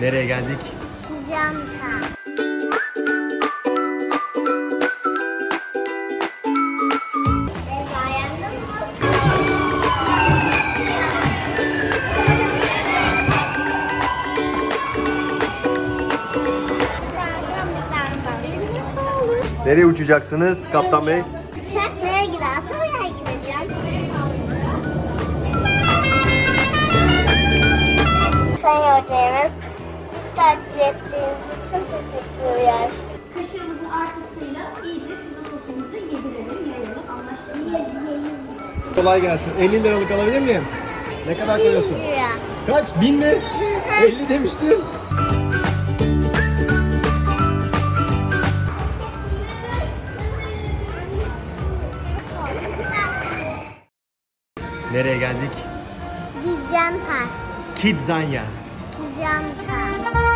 Nereye geldik? Mi? Nereye uçacaksınız Kaptan Bey? Uçak nereye giderse oraya gideceğim. Hocamız, biz tercih ettiğiniz için teşekkürler. Kaşığımızın arkasıyla iyice pizza sosumuzu yedirelim, yayalım. Anlaştık mı? Kolay gelsin. 50 liralık alabilir miyim? Ne kadar koyuyorsun? Lira. Kaç? Bin mi? 50 demiştin. Nereye geldik? Kizyanka. Kidzanya. Kizyanka.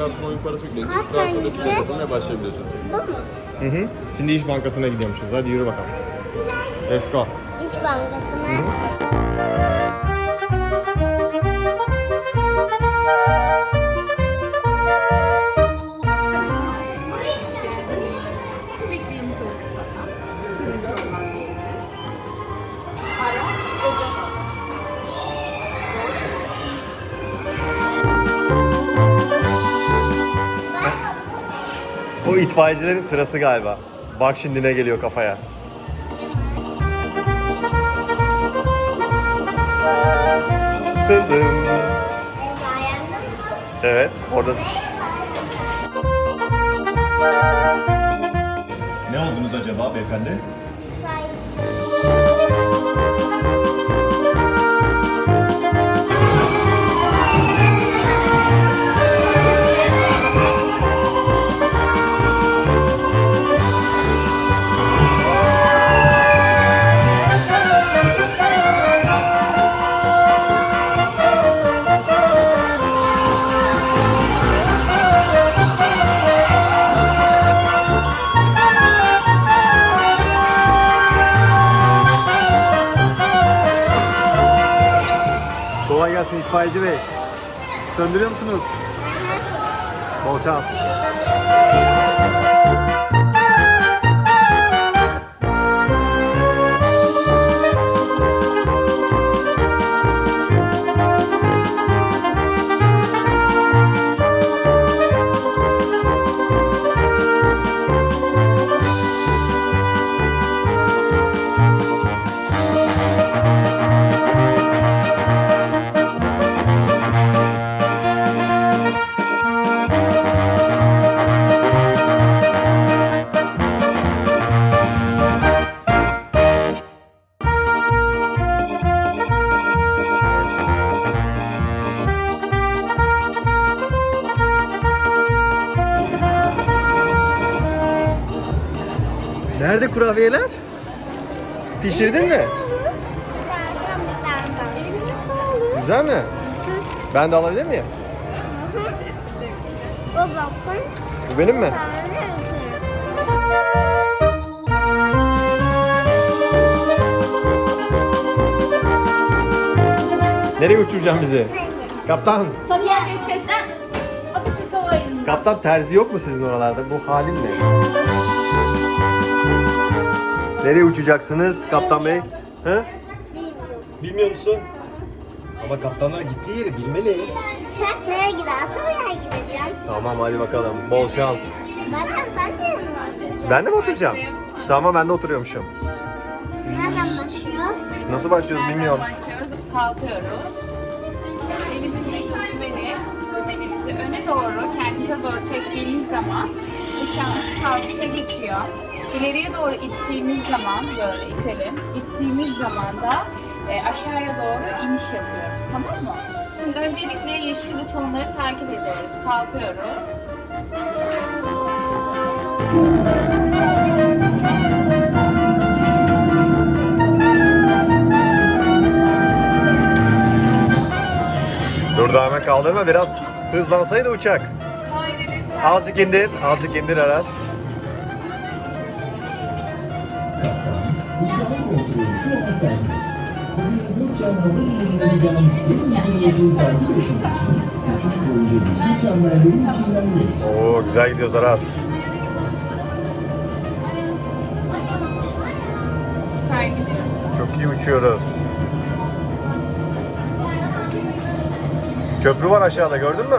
Kartına oyun parası yükleyince Kart transfer hangisi? etmeye yapılmaya başlayabiliyorsun. Bu mu? Hı hı. Şimdi İş Bankası'na gidiyormuşuz. Hadi yürü bakalım. Let's go. İş Bankası'na. Beklediğimiz itfaiyecilerin sırası galiba. Bak şimdi ne geliyor kafaya. Tın tın. Evet, orada. Ne oldunuz acaba beyefendi? İtfaiye. İtfaiyeci bey. Söndürüyor musunuz? Bol şans. Nerede kurabiyeler? Pişirdin mi? Güzel mi? Ben de alabilir miyim? Bu benim mi? Nereye uçuracağım bizi? Kaptan, Sabiha Gökçek'ten Atatürk Havalimanı. kaptan terzi yok mu sizin oralarda? Bu halin ne? Nereye uçacaksınız kaptan bey? Hı? Bilmiyor musun? Ama kaptanlar gittiği yeri bilmeli. Uçak nereye giderse oraya gideceğim. Tamam hadi bakalım. Bol şans. Zaten sen de yanıma oturacaksın. Ben de mi oturacağım? Tamam ben de oturuyormuşum. Nereden başlıyoruz? Nasıl başlıyoruz Nereden bilmiyorum. başlıyoruz? Kalkıyoruz. Elimizdeki dümeni, dümenimizi öne doğru, kendinize doğru çektiğiniz zaman uçağımız kalkışa geçiyor. İleriye doğru ittiğimiz zaman, böyle itelim, ittiğimiz zaman da e, aşağıya doğru iniş yapıyoruz. Tamam mı? Şimdi öncelikle yeşil butonları takip ediyoruz. Kalkıyoruz. Dur daha hemen kaldırma biraz hızlansaydı uçak. Azıcık indir, azıcık indir Aras. Sende. Sabiha Gökçen giden en uzun takip etmek için uçuş boyunca yeşil çemberlerin içinden geçti. Oo güzel gidiyoruz Aras. Çok iyi uçuyoruz. Köprü var aşağıda gördün mü?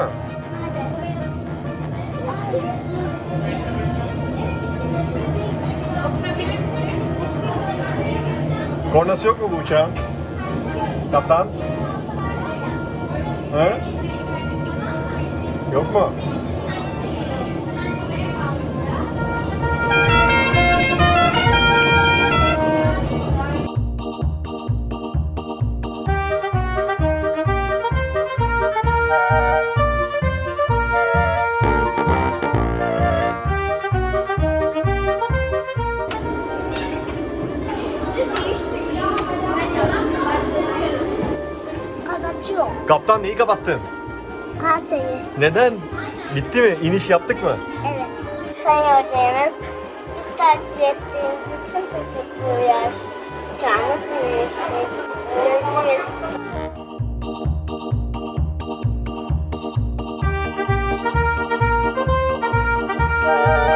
Kornası yok mu bu uçağın? Kaptan? He? Yok mu? Kaptan neyi kapattın? Şeyi. Neden? Bitti mi? İniş yaptık mı? Evet. Sayın hocamız, biz tercih ettiğiniz için teşekkürler. Canınız iyi Görüşürüz. Evet,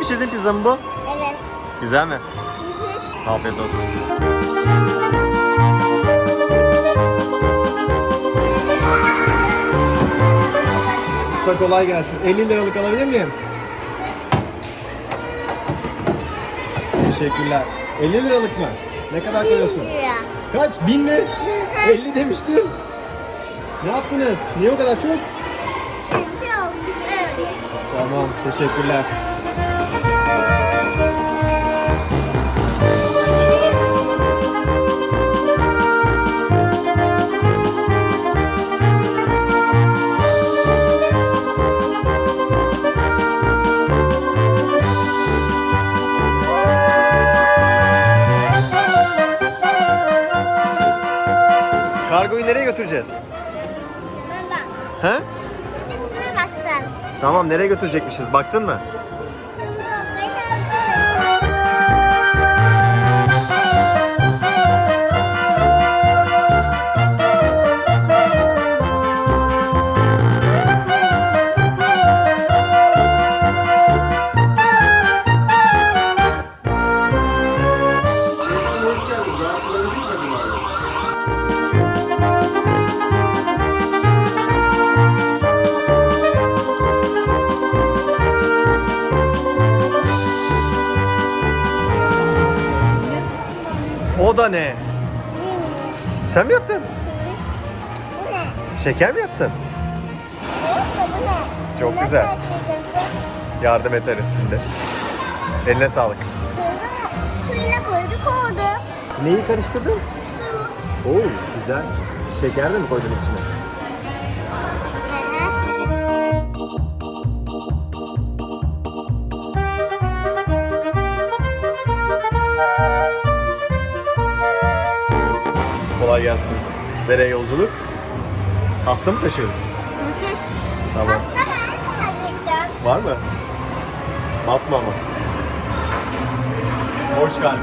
pişirdiğin pizza mı bu? Evet. Güzel mi? Afiyet olsun. Usta kolay gelsin. 50 liralık alabilir miyim? Teşekkürler. 50 liralık mı? Ne kadar koyuyorsun? Lira. Kaç? Bin mi? 50 demiştin. Ne yaptınız? Niye o kadar çok? Çünkü oldu. Evet. Tamam, teşekkürler. Kargoyu nereye götüreceğiz? Şuna bak. He? Şuna bak sen. Tamam nereye götürecekmişiz? Baktın mı? Yaptın? Bu ne? Şeker mi yaptın? Bu ne? Çok Nasıl güzel. Yardım ederiz şimdi. Eline sağlık. Suyla koyduk oldu. Neyi karıştırdın? Su. Oo güzel. Şeker de mi koydun içine? Kolay gelsin. Nereye yolculuk? Hasta mı taşıyoruz? Tamam. Hasta mı? Gerçekten. Var mı? Basma ama. Hoş geldin.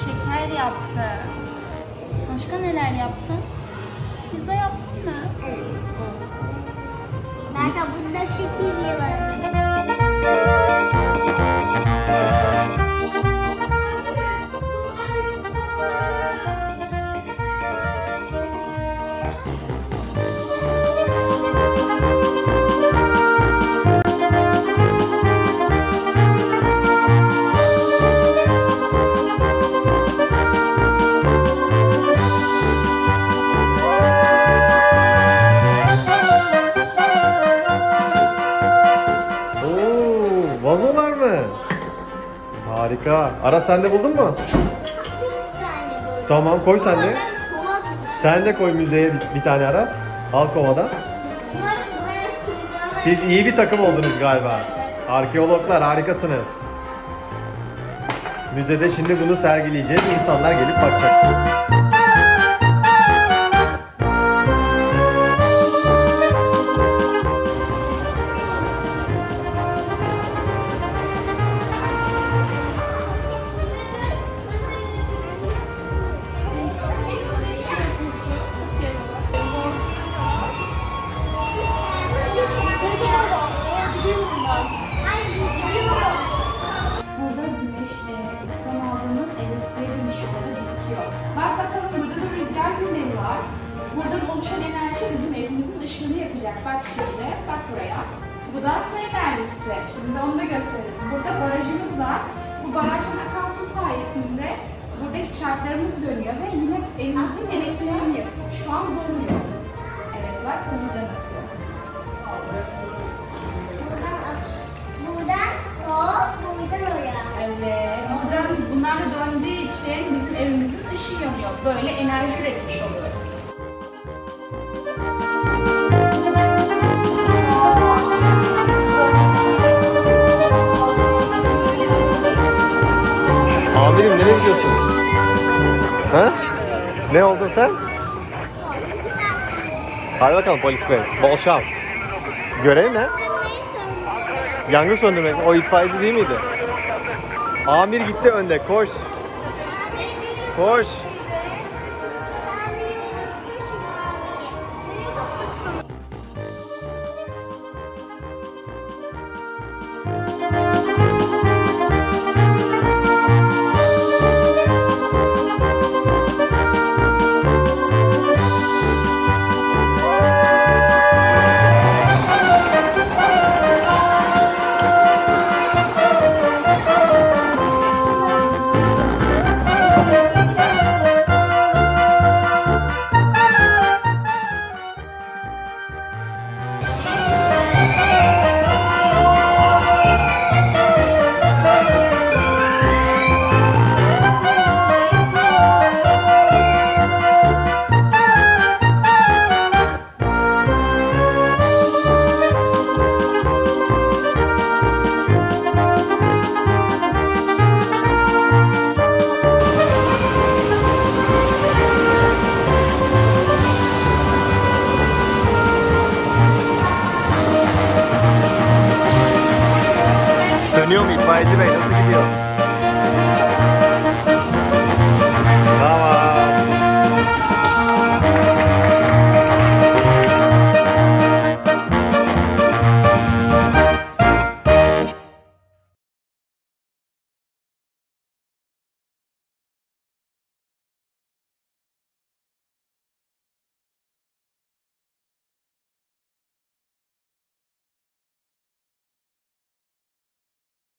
Şeker yaptı. Başka neler yaptın? Pizza yaptın mı? Evet. Кабунда Шакивила. Harika. Ara sen de buldun mu? Tamam koy sen de. Sen de koy müzeye bir, tane Aras. Al kovadan. Siz iyi bir takım oldunuz galiba. Arkeologlar harikasınız. Müzede şimdi bunu sergileyeceğiz. İnsanlar gelip bakacak. Enerjisi. Şimdi onu da gösterelim. Burada barajımız var. Bu barajın akan su sayesinde buradaki çarklarımız dönüyor ve yine evimizin elektriğini. Şu an doluyor. Evet bak hızlıca akıyor. Buradan o, buradan oraya. Evet. Buradan bunlar da döndüğü için bizim evimizin ışığı yanıyor. Böyle enerji üretmiş oluyoruz. Oldun sen? Hadi bakalım polis bey. Bol şans. Görev ne? Yangın söndürmek. O itfaiyeci değil miydi? Amir gitti önde. Koş. Koş.